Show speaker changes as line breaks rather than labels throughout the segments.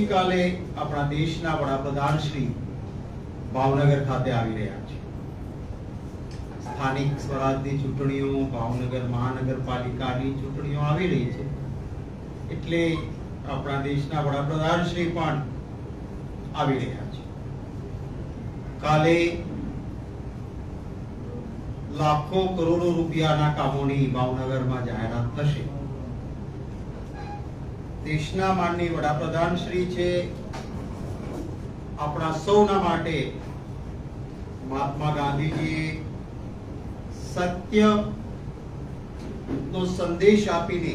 આવતીકાલે આપણા દેશના વડાપ્રધાન શ્રી ભાવનગર ખાતે આવી રહ્યા છે. સ્થાનિક સ્વરાજની ચૂંટણીઓ, ભાવનગર મહાનગરપાલિકાની ચૂંટણીઓ આવી રહી છે. એટલે આપણા દેશના વડાપ્રધાન શ્રી પણ આવી રહ્યા છે. કાલે લાખો કરોડો રૂપિયાના કામોની ભાવનગરમાં જાહેરાત થશે. દેશના માનની વડાપ્રધાન શ્રી છે. આપણા સૌના માટે મહાત્મા ગાંધીજીએ સત્ય નો સંદેશ આપીને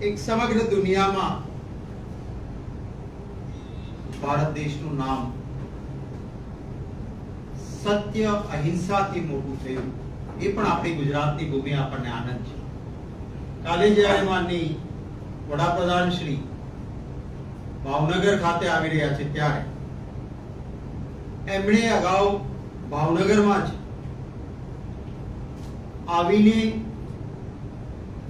એક સમગ્ર દુનિયામાં ભારત દેશનું નામ સત્ય અહિંસાથી મોટું થયું. એ પણ આપણી ગુજરાતની ભૂમિ, આપણને આનંદ છે. કાલે જ્યારે માનની વડાપ્રધાન શ્રી ભાવનગર ખાતે આવી રહ્યા છે ત્યારે. એમણે અગાઉ ભાવનગરમાં જ આવીને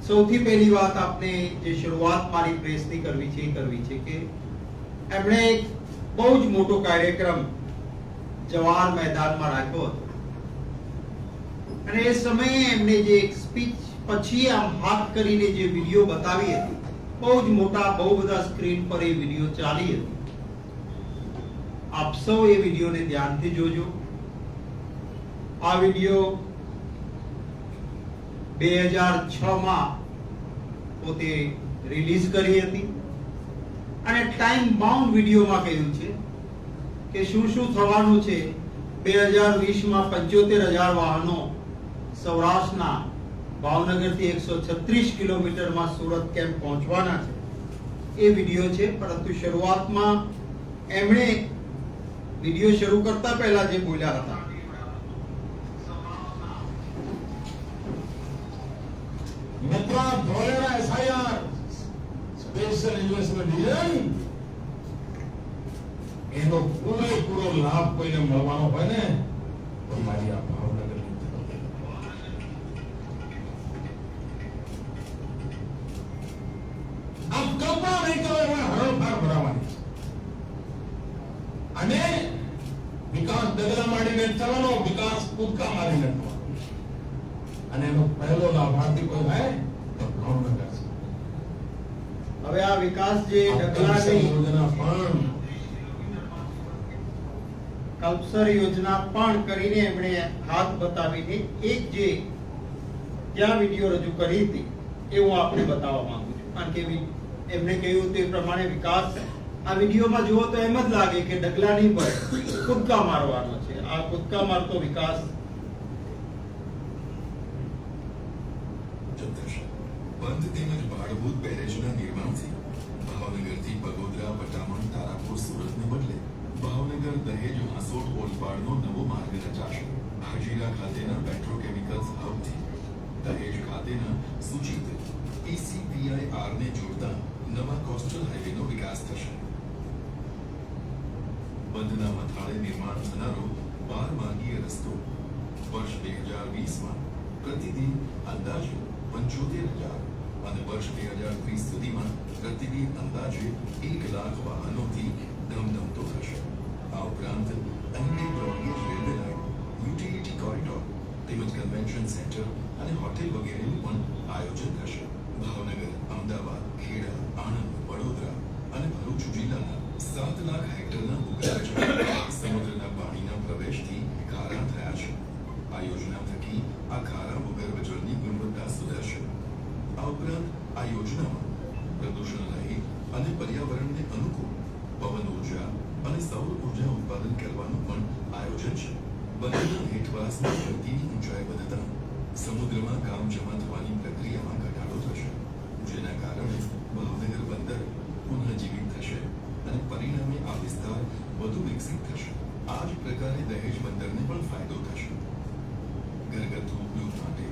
સૌથી પહેલી વાત આપને જે શરૂઆત મારી પ્રેસની કરવી છે એ કરવી છે કે એમણે એક બહુ જ મોટો કાર્યક્રમ જવાહર મેદાનમાં રાખ્યો હતો. અને એ સમયે એમણે જે એક સ્પીચ પછી આમ હાથ કરીને જે વીડિયો બતાવી હતી બહુ જ મોટા બહુ બધા સ્ક્રીન પર એ વીડિયો ચાલી હતી. આપ સૌ એ વિડીયોને ધ્યાનથી જોજો. આ વીડિયો બે હજાર છ માં પોતે રિલીઝ કરી હતી અને ટાઈમ બાઉન્ડ વિડીયોમાં કહ્યું છે કે શું શું થવાનું છે બે હજાર વીસમાં પંચોતેર હજાર વાહનો સૌરાષ્ટ્રના ભાવનગરથી એકસો છત્રીસ કિલોમીટરમાં સુરત કેમ પહોંચવાના છે. એ વીડિયો છે, પરંતુ શરૂઆતમાં એમણે વીડિયો શરૂ કરતા પહેલા જે બોલ્યા હતા.
મિત્ર ધોળેરા એસઆઈઆર લાભ કોઈને મળવાનો હોય ને, તો મારી આ ભાવનગરની આમ નહીં તો એમાં હરોફાર ભરાવાની અને વિકાસ ડગલા માંડીને ચલનો વિકાસ કૂદકા મારીને અને એનો પહેલો લાભાર્થી કોઈ હોય તો ભાવનગર.
હવે આ વિકાસ જે ડગલાની
યોજના પણ
કલ્પસર યોજના પણ કરીને એમણે હાથ બતાવીને એક જે ત્યાં વીડિયો રજૂ કરી હતી એ હું આપને બતાવવા માંગુ છું કારણ કે એમણે કહ્યું તે પ્રમાણે વિકાસ આ વિડીયોમાં જુઓ તો એમ જ લાગે કે ડગલાની પર કૂદકા મારવાનો છે. આ કૂદકા મારતો વિકાસ
બંધ તેમજ ભાડભૂત બેરેજના નિર્માણથી ભાવનગરથી બગોદરા, પટામણ, તારાપુર, સુરતને બદલે ભાવનગર, દહેજ, હાંસોટ, ઓલપાડનો નવો માર્ગ રચાશે. હાજીરા ખાતેના પેટ્રોકેમિકલ્સ હબથી દહેજ ખાતેના સૂચિત ECPIR જોડતા નવા કોસ્ટલ હાઈવેનો વિકાસ થશે. બંધના મથાળે નિર્માણ થનારો બાર માર્ગીય રસ્તો વર્ષ બે હજાર વીસમાં પ્રતિદિન અંદાજે પંચોતેર હજાર અને વર્ષ બે હજાર ત્રીસ સુધીમાં પ્રતિદિન અંદાજે એક લાખ વાહનોથી ધમધમતો થશે. આ ઉપરાંત અન્ય broad gauge railway line utility corridor તેમજ કન્વેન્શન સેન્ટર અને હોટેલ વગેરેનું પણ આયોજન થશે. અમદાવાદ, ખેડા, આણંદ, વડોદરા અને ભરૂચ જિલ્લાના સાત લાખ હેક્ટરના ભૂગર્ભ સમુદ્રના પાણીના પ્રવેશથી ખારા થયા છે. આ યોજના થકી આ ખારા ભૂગર્ભ જળની ગુણવત્તા સુધરશે. આ ઉપરાંત આ યોજનામાં પ્રદૂષણ રહિત અને પર્યાવરણને અનુકૂળ પવન ઊર્જા અને સૌર ઊર્જા ઉત્પાદન કરવાનું પણ આયોજન છે. બંનેના હેઠવાસની ધરતીની ઊંચાઈ વધતા સમુદ્રમાં કામ જમા થવાની પ્રક્રિયામાં ઘટાડો થશે. જેના કારણે ભાવનગર બંદર પુનઃજીવિત થશે અને પરિણામે આ વિસ્તાર વધુ વિકસિત થશે. આ જ પ્રકારે દહેજ બંદરને પણ ફાયદો થશે. ઘરગથ્થુ ઉપયોગ માટે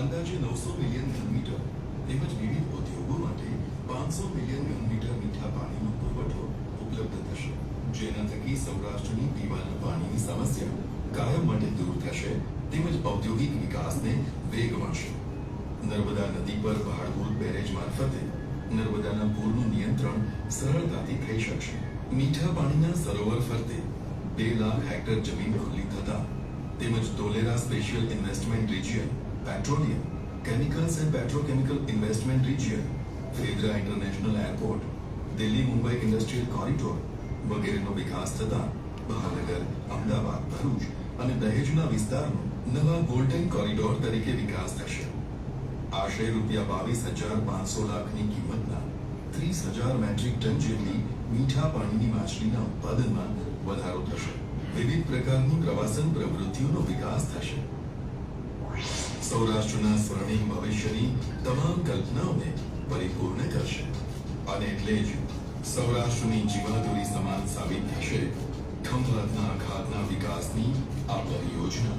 અંદાજે નવસો મિલિયન ઘનમીટર તેમજ વિવિધ ઉદ્યોગો માટે પાંચસો મિલિયન ઘનમીટર મીઠા પાણીનો પુરવઠો ઉપલબ્ધ થશે. જેના થકી સૌરાષ્ટ્રની પીવાના પાણીની સમસ્યા કાયમ માટે દૂર થશે તેમજ ઔદ્યોગિક વિકાસને વેગ મળશે નર્મદા નદી પર ભાડભૂત બેરેજ મારફતે નર્મદાના પૂરનું નિયંત્રણ સરળતાથી થઈ શકશે. મીઠા પાણીના સરોવર ફરતે બે લાખ હેક્ટર જમીન ખુલ્લી થતા તેમજ Dholera special investment region petroleum, chemicals and petrochemical investment region Fedara international airport, Delhi Mumbai industrial corridor વગેરેનો વિકાસ થતા ભાવનગર અમદાવાદ, ભરૂચ અને દહેજના વિસ્તારનો નવા ગોલ્ડન કોરિડોર તરીકે વિકાસ થશે. આશરે રૂપિયા બાવીસ હજાર પાંચસો લાખની કિંમતના ત્રીસ હજાર મેટ્રિક ટન જેટલી મીઠા પાણીની માછલીના ઉત્પાદનમાં વધારો થશે. વિવિધ પ્રકારની પ્રવાસન પ્રવૃત્તિઓનો વિકાસ થશે. સૌરાષ્ટ્રના સ્વર્ણિમ ભવિષ્યની તમામ કલ્પનાઓને પરિપૂર્ણ કરશે. અને એટલે જ સૌરાષ્ટ્રની જીવાદોરી સમાન સાબિત થશે ખંભાતના અખાતના વિકાસની આ પરિયોજના.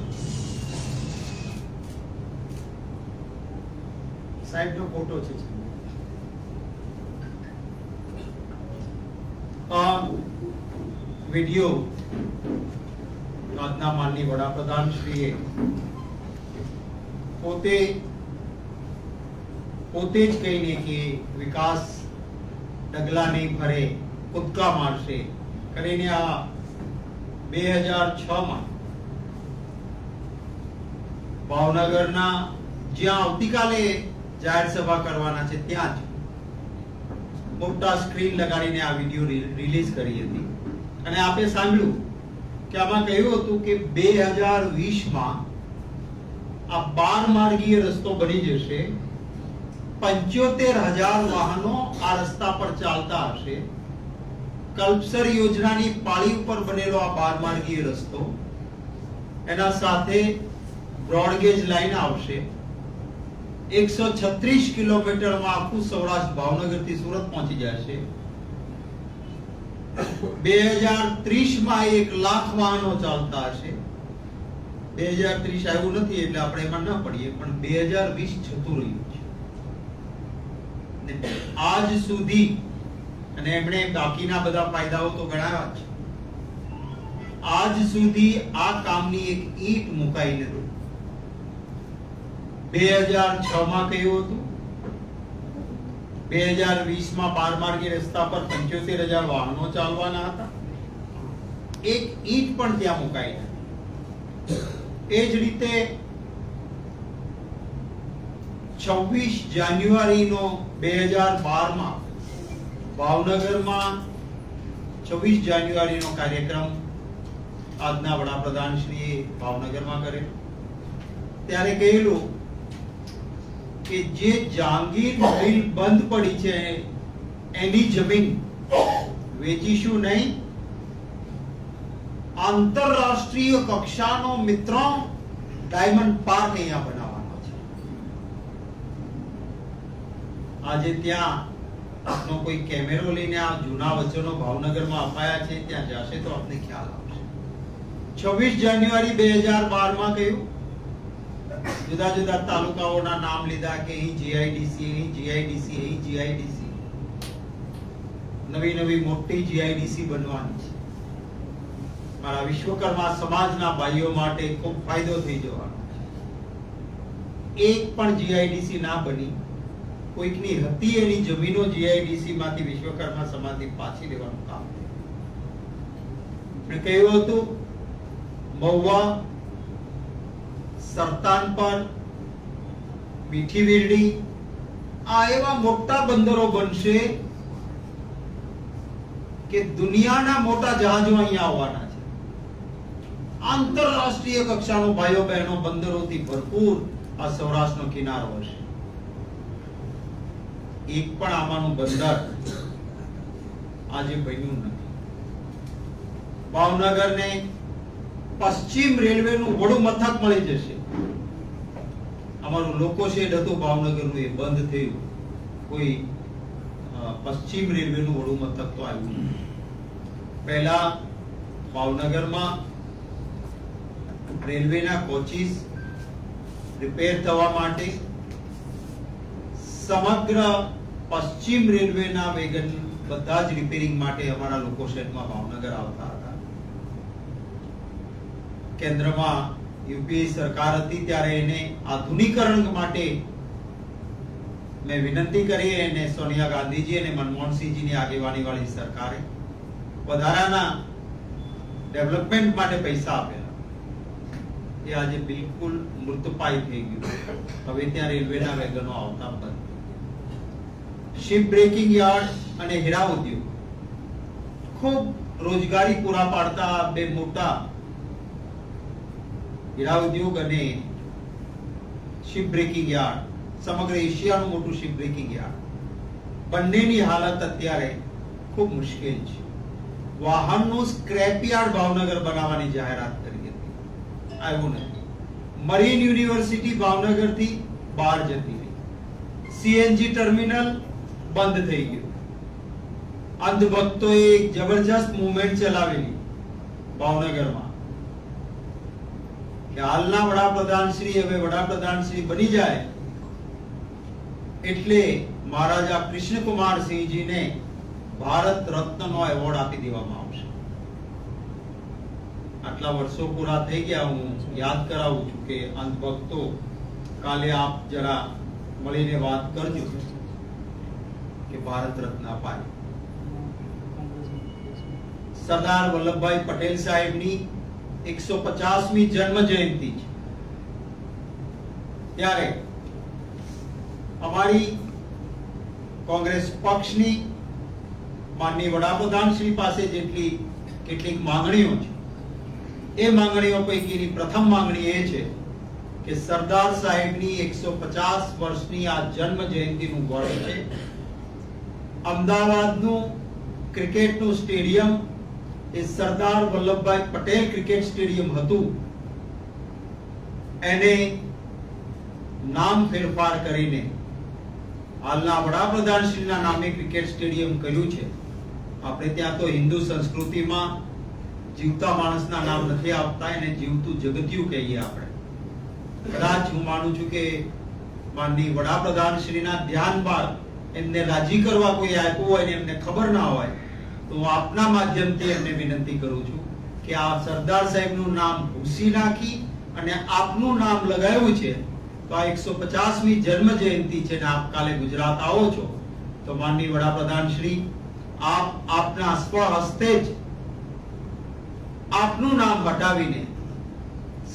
સાહેબનો ફોટો છે. આ વિડિયો આજના માનની વડાપ્રધાન શ્રીએ પોતે પોતે જ કહીને કે વિકાસ ડગલા નહીં ફરે કૂદકા મારશે. કરીને આ બે હજારમાં ભાવનગરના જ્યાં આવતીકાલે જાહેર સભા કરવાના છે ત્યાં જ મોટા સ્ક્રીન લગાડીને આ વીડિયો રિલીઝ કરી હતી. અને આપે સાંભળ્યું કે આમાં કહ્યું હતું કે બે હજાર વીસમાં આ બાર માર્ગીય રસ્તો બની જશે. પંચોતેર હજાર વાહનો આ રસ્તા પર ચાલતા હશે. કલ્પસર યોજનાની પાળી ઉપર બનેલો આ બાર માર્ગીય રસ્તો. એના સાથે બ્રોડગેજ લાઈન આવશે. એકસો છત્રીસ કિલોમીટરમાં આખું સૌરાષ્ટ્ર ભાવનગરથી સુરત પહોંચી જશે બે હજાર ત્રીસમાં એક લાખ વાહનો ચાલતા હશે. બે હજાર ત્રીસ આવ્યું નથી એટલે આપણે એમાં ના પડીએ, પણ બે હજાર વીસ જતું રહ્યું છે. આજ સુધી, અને એમણે બાકીના બધા ફાયદાઓ તો ગણાવ્યા છે. આજ સુધી આ કામની એક ઈંટ મુકાઈ નથી બે હજાર છ માં કહ્યું હતું. બે હજાર વીસમાં બાર માર્ગી રસ્તા પર પંચોતેર હજાર વાહનો ચાલવાના હતા. એક ઈંટ પણ ત્યાં મુકાઈ નથી. એ જ રીતે છવ્વીસ જાન્યુઆરીનો બે હજાર બારમાં ભાવનગરમાં છવ્વીસ જાન્યુઆરીનો કાર્યક્રમ આજના વડાપ્રધાન શ્રીએ ભાવનગરમાં કરેલો ત્યારે કહેલું કે જે જાંગીર મિલ બંધ પડી છે, એની જમીન વેચીશું નહીં. આંતરરાષ્ટ્રીય કક્ષાનો મિત્રો ડાયમંડ પાર્ક અહીંયા બનાવવાનો છે. આજે ત્યાં આપનો કોઈ કેમેરો લઈને આ જૂના વચનો ભાવનગરમાં અપાયા છે, ત્યાં જશે તો આપને ખ્યાલ આવશે. છવ્વીસ જાન્યુઆરી બે હજાર બારમાં કહ્યું જુદા જુદા તાલુકાઓના નામ લીધા કે અહીં જીઆઈડીસી અહીં જીઆઈડીસી અહીં જીઆઈડીસી નવી નવી મોટી જીઆઈડીસી બનવાની છે. મારા વિશ્વકર્મા સમાજના ભાઈઓ માટે ખૂબ ફાયદો થઈ જવાનો એક પણ જીઆઈડીસી ના બની. કોઈકની હતી એની જમીનો જીઆઈડીસી માંથી વિશ્વકર્મા સમાજથી પાછી લેવાનું કામ કહ્યું હતું, મહુવા સરતાન પર મીઠી વીરડી, આ એવા મોટા બંદરો બનશે કે દુનિયાના મોટા જહાજો અહીંયા આવવાના છે. આંતરરાષ્ટ્રીય કક્ષાનો ભાઈઓ બહેનો બંદરોથી ભરપૂર આ સૌરાષ્ટ્રનો કિનારો હશે. એક પણ આમાંનું બંદર આજે બન્યું નથી. ભાવનગરને પશ્ચિમ રેલવેનું વડું મથક મળી જશે. અમારું લોકો શેડ હતું ભાવનગરનું એ બંધ થયું. કોઈ પશ્ચિમ રેલવેનું વડું મથક તો આવ્યું પહેલા ભાવનગરમાં રેલવેના કોચીસ રિપેર થવા માટે સમગ્ર પશ્ચિમ રેલવેના વેગન બધા જ રિપેરિંગ માટે અમારા લોકો શેડમાં ભાવનગર આવતા હતા. કેન્દ્રમાં યુપીએ સરકાર હતી ત્યારે એને આધુનિકરણ માટે મેં વિનંતી કરી અને સોનિયા ગાંધીજી અને મનમોહનસિંહજીની આગેવાની વાળી સરકારે વધારાના ડેવલપમેન્ટ માટે પૈસા આપેલા. એ આજે બિલકુલ મૃતપાય થઈ ગયું. હવે ત્યાં રેલવેના વેગનો આવતા બંધ શિપ બ્રેકિંગ યાર્ડ અને હીરા ઉદ્યોગ. ખૂબ રોજગારી પૂરા પાડતા બે મોટા હીરા ઉદ્યોગ અને શિપ બ્રેકિંગ યાર્ડ સમગ્ર એશિયાનું મોટું શિપ બ્રેકિંગ યાર્ડ બંનેની હાલત અત્યારે ખૂબ મુશ્કેલ છે વાહનનું સ્ક્રેપ યાર્ડ ભાવનગર બનાવવાની જાહેરાત કરી હતી આવ્યું નથી મરીન યુનિવર્સિટી ભાવનગરથી બહાર જતી રહી સીએનજી ટર્મિનલ બંધ થઈ ગયું અંધભક્તોએ એક જબરજસ્ત મુવમેન્ટ ચલાવેલી ભાવનગરમાં કે હાલના વડાપ્રધાન શ્રી હવે વડાપ્રધાન શ્રી બની જાય એટલે મહારાજા કૃષ્ણકુમાર ભારત રત્નનો એવોર્ડ આપી દેવામાં આવશે. આટલા વર્ષો પૂરા થઈ ગયા, હું યાદ કરાવું છું કે અંત ભક્તો કાલે આપ જરા મળીને વાત કરજો કે ભારત રત્ન અપાય. સરદાર વલ્લભભાઈ પટેલ સાહેબની એકસો પચાસમી જન્મ જયંતિ છે. ત્યારે અમારી કોંગ્રેસ પક્ષની માનની વડાપ્રધાન શ્રી પાસે જેટલી કેટલીક માંગણીઓ છે, એ માંગણીઓ પૈકીની પ્રથમ માંગણી એ છે કે સરદાર સાહેબની એકસો પચાસ વર્ષની આ જન્મ જયંતિનું વર્ષ છે. અમદાવાદનું ક્રિકેટનું સ્ટેડિયમ એ સરદાર વલ્લભભાઈ પટેલ ક્રિકેટ સ્ટેડિયમ હતું. એને નામ ફેરફાર કરીને હાલના વડાપ્રધાન શ્રીના નામે ક્રિકેટ સ્ટેડિયમ કર્યું છે. આપણે ત્યાં તો હિન્દુ સંસ્કૃતિમાં જીવતા માણસના નામ નથી આપતા, એને જીવતું જગત્યું કહીએ આપણે. કદાચ હું માનું છું કે માનની વડાપ્રધાન શ્રીના ધ્યાન બાદ એમને રાજી કરવા કોઈ આપ્યું હોય ને એમને ખબર ના હોય તો આપના માધ્યમથી એમને વિનંતી કરું છું કે આ સરદાર સાહેબનું નામ ભૂસી નાખી અને આપનું નામ લગાવ્યું છે. તો આ એકસો પચાસમી જન્મ જયંતિ છે ને આપ કાલે ગુજરાત આવો છો. તો માનની વડાપ્રધાન શ્રી, આપ આપના સ્વ હસ્તે જ આપનું નામ હટાવીને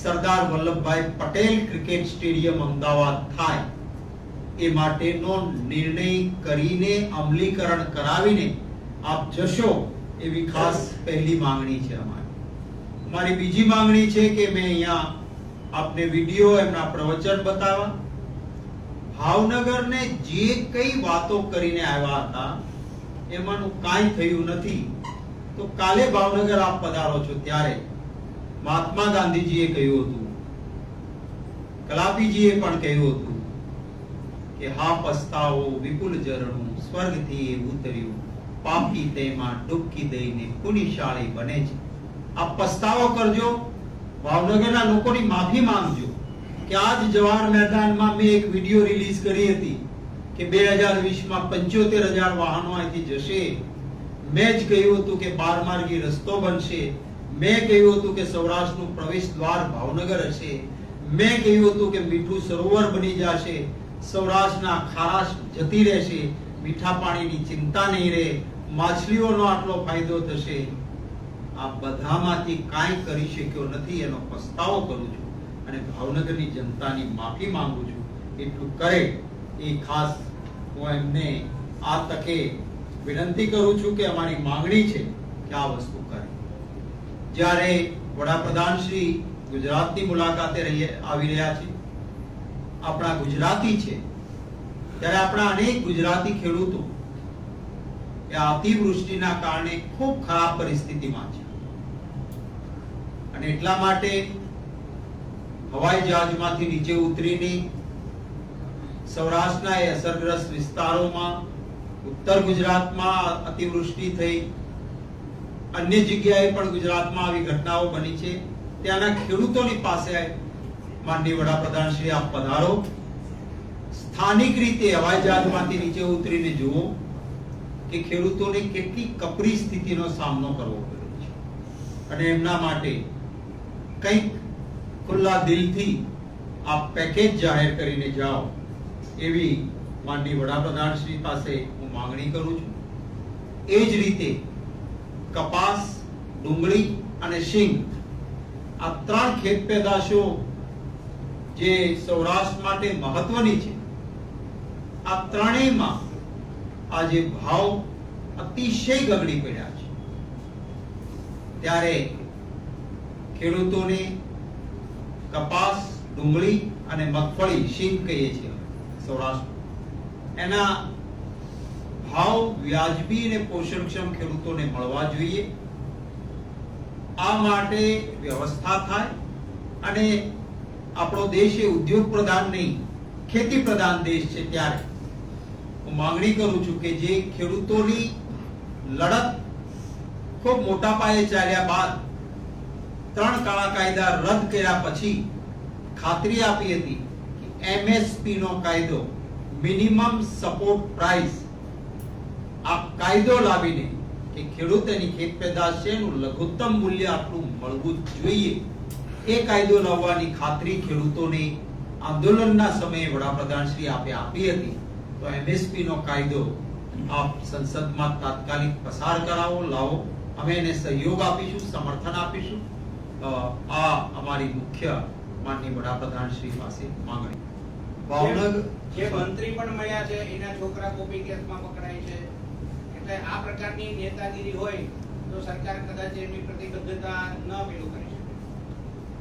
સરદાર વલ્લભભાઈ પટેલ ક્રિકેટ સ્ટેડિયમ અમદાવાદ થાય. એ માટેનો નિર્ણય કરીને અમલીકરણ કરાવીને આપ જશો એવી ખાસ પહેલી માંગણી છે અમારી. મારી બીજી માંગણી છે કે મેં અહીંયા આપને વીડિયો એમના પ્રવચન બતાવવા ભાવનગરને જે કઈ વાતો કરીને આવ્યા હતા, એમાંનું કાંઈ થયું નથી. તો કાલે ભાવનગર આપ પધારો છો ત્યારે મહાત્મા ગાંધીજીએ કહ્યું હતું. કલાપીજીએ પણ કહ્યું હતું કે, હા, પસ્તાવો, વિપુલ ઝરણું, સ્વર્ગથી ઉતર્યું. પાપી તેમાં ડૂબકી દઈને પુનિશાળી બને છે. આ પસ્તાવો કરજો. ભાવનગરના લોકોની માફી માંગજો કે આજ જવાહર મેદાનમાં મેં એક વીડિયો રિલીઝ કરી હતી કે બે હજાર વીસમાં પંચોતેર હજાર વાહનો અહીંથી જશે. મેં જ કહ્યું હતું કે બારમાર્ગી રસ્તો બનશે. મેં કહ્યું હતું કે સૌરાષ્ટ્રનું પ્રવેશ દ્વાર ભાવનગર હશે. મેં કહ્યું હતું કે મીઠું સરોવર બની જશે. સૌરાષ્ટ્રના ખારાશ જતી રહેશે. મીઠા પાણીની ચિંતા નહીં રહે, માછલીઓનો આટલો ફાયદો થશે. આ બધામાંથી કાંઈ કરી શક્યો નથી, એનો પસ્તાવો કરું છું અને ભાવનગરની જનતાની માફી માંગુ છું. એટલું કરે એ ખાસ હું એમને આ તકે વિનંતી કરું છું કે અમારી માંગણી છે કે આ વસ્તુ કરે. જ્યારે વડાપ્રધાન શ્રી ગુજરાતની મુલાકાતે રહી આવી રહ્યા છે, આપણા ગુજરાતી છે ત્યારે આપણા અનેક ગુજરાતી ખેડૂતો એ અતિવૃષ્ટિના કારણે ખૂબ ખરાબ પરિસ્થિતિમાં છે. અને એટલા માટે હવાઈ જહાજમાંથી નીચે ઉતરીને સૌરાષ્ટ્રના એ અસરગ્રસ્ત વિસ્તારોમાં ઉત્તર ગુજરાતમાં અતિવૃષ્ટિ થઈ, અન્ય જગ્યાએ પણ ગુજરાતમાં આવી ઘટનાઓ બની છે. ત્યાંના ખેડૂતોની પાસે માનનીય વડાપ્રધાન શ્રી આપ પધારો. સ્થાનિક રીતે હવાઈ જહાજમાંથી નીચે ઉતરીને જુઓ કે ખેડૂતોને કેટલી કપરી સ્થિતિનો સામનો કરવો પડ્યો છે. અને એમના માટે કંઈક ખુલ્લા દિલથી આ પેકેજ જાહેર કરીને જાઓ એવી માનની વડાપ્રધાન શ્રી પાસે હું માંગણી કરું છું. એ જ રીતે કપાસ, ડુંગળી અને શીંગ આ ત્રણ ખેત પેદાશો જે સૌરાષ્ટ્ર માટે મહત્વની છે. આ ત્રણેયમાં આજે ભાવ અતિશય ગગડી પડ્યા છે. ત્યારે ખેડૂતોને કપાસ, ડુંગળી અને મગફળી શીંગ કહીએ છીએ સૌરાષ્ટ્ર. એના ભાવ વ્યાજબી અને પોષણક્ષમ ખેડૂતોને મળવા જોઈએ. આ માટે વ્યવસ્થા થાય અને આપણો દેશ એ ઉદ્યોગ પ્રધાન નહીં ખેતી પ્રધાન દેશ છે ત્યારે હું માંગણી કરું છું કે જે ખેડૂતોની લડત ખૂબ મોટા પાયે ચાલ્યા બાદ ત્રણ કાળા કાયદા રદ કર્યા પછી ખાતરી આપી હતી કે એમએસપી નો કાયદો મિનિમમ સપોર્ટ પ્રાઇસ આ કાયદો લાવીને કે ખેડૂત એની ખેત પેદાશ છે એનું લઘુત્તમ મૂલ્ય આટલું મળવું જોઈએ. એ કાયદો લાવવાની ખાતરી ખેડૂતોને આંદોલનના સમયે વડાપ્રધાન શ્રી આપે આપી હતી. તો એમએસપી નો કાયદો આપ સંસદમાં તાત્કાલિક પસાર કરાવો લાવો. અમે એને સહયોગ આપીશું સમર્થન આપીશું. આ અમારી મુખ્ય માનની વડાપ્રધાન શ્રી પાસે માંગણી. ભાવનગર
જે મંત્રી પણ મળ્યા છે એના છોકરા કોપી કેસમાં પકડાય છે. એટલે આ પ્રકારની નેતાગીરી હોય તો સરકાર કદાચ એમની પ્રતિબદ્ધતા ન પેલું કરી શકે.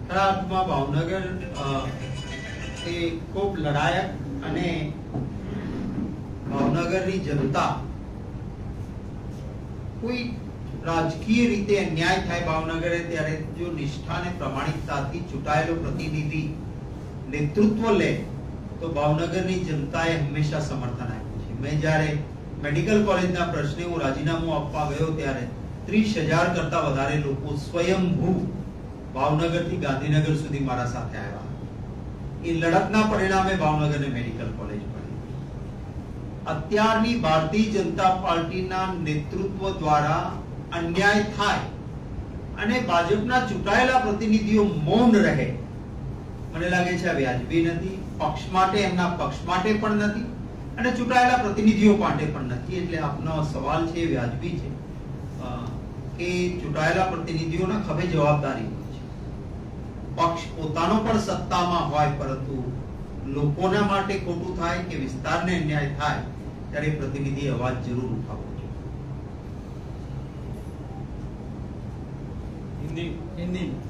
ખરા અર્થમાં ભાવનગર એ ખૂબ લડાયક અને ભાવનગરની જનતા કોઈ રાજકીય રીતે અન્યાય થાય ભાવનગરે ત્યારે જો નિષ્ઠા અને પ્રમાણિકતાથી ચૂંટાયેલો પ્રતિનિધિ નેતૃત્વ લે તો ભાવનગરની જનતાએ હંમેશા સમર્થન આપ્યું છે મેં જ્યારે મેડિકલ કોલેજના પ્રશ્ને હું રાજીનામું આપવા ગયો ત્યારે ત્રીસ હજાર કરતા વધારે લોકો સ્વયંભૂ ભાવનગરથી ગાંધીનગર સુધી મારા સાથે આવ્યા એ લડતના પરિણામે ભાવનગરને મેડિકલ કોલેજ મળી અત્યારની ભારતીય જનતા પાર્ટીના નેતૃત્વ દ્વારા અન્યાય થાય અને ભાજપના ચૂંટાયેલા પ્રતિનિધિઓ મૌન રહે. મને લાગે છે વ્યાજબી નથી, પક્ષ માટે, એમના પક્ષ માટે પણ નથી અને ચૂંટાયેલા પ્રતિનિધિઓ માટે પણ નથી. એટલે આપનો સવાલ છે, વ્યાજબી છે. કે ચૂંટાયેલા પ્રતિનિધિઓના ખભે જવાબદારી હોય છે. પક્ષ પોતાનો પણ સત્તામાં હોય, પરંતુ લોકોના માટે ખોટું થાય કે વિસ્તારને અન્યાય થાય? ત્યારે પ્રતિનિધિ અવાજ જરૂર ઉઠાવવો જોઈએ.
હિન્દી. હિન્દી.